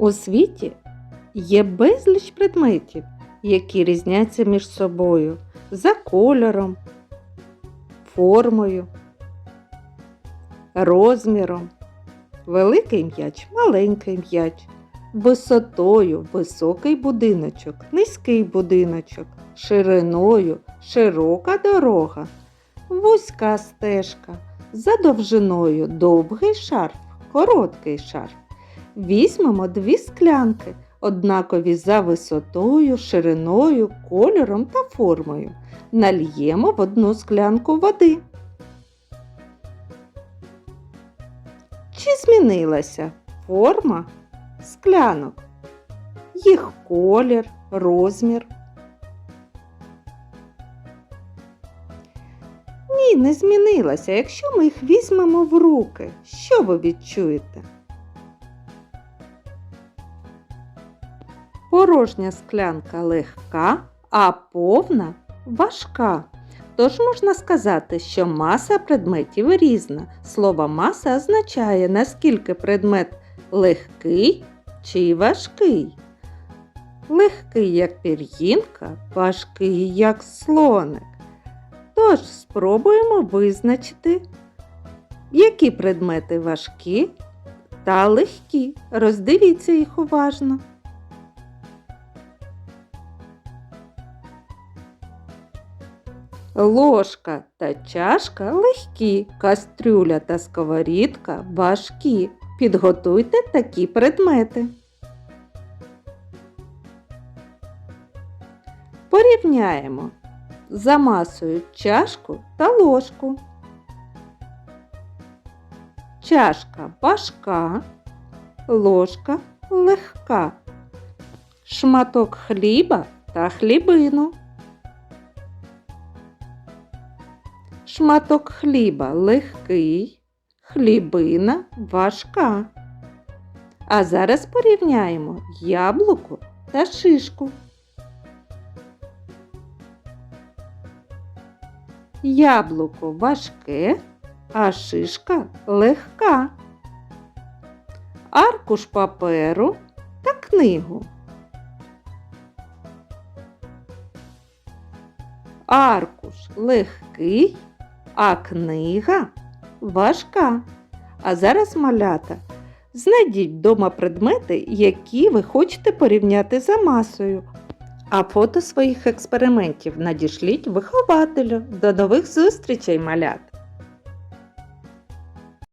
У світі є безліч предметів, які різняться між собою за кольором, формою, розміром. Великий м'яч, маленький м'яч, висотою високий будиночок, низький будиночок, шириною широка дорога, вузька стежка, за довжиною довгий шарф, короткий шарф. Візьмемо дві склянки, однакові за висотою, шириною, кольором та формою. Нальємо в одну склянку води. Чи змінилася форма склянок? Їх колір, розмір. Ні, не змінилася. Якщо ми їх візьмемо в руки, що ви відчуєте? Порожня склянка легка, а повна важка. Тож можна сказати, що маса предметів різна. Слово маса означає, наскільки предмет легкий чи важкий. Легкий, як пір'їнка, важкий, як слоник. Тож спробуємо визначити, які предмети важкі та легкі. Роздивіться їх уважно. Ложка та чашка легкі, кастрюля та сковорідка важкі. Підготуйте такі предмети. Порівняємо за масою чашку та ложку. Чашка важка, ложка легка. Шматок хліба та хлібину. Шматок хліба легкий, хлібина важка. А зараз порівняємо яблуко та шишку. Яблуко важке, а шишка легка. Аркуш паперу та книгу. Аркуш легкий, а книга важка. А зараз малята. Знайдіть вдома предмети, які ви хочете порівняти за масою. А фото своїх експериментів надішліть вихователю. До нових зустрічей, малята!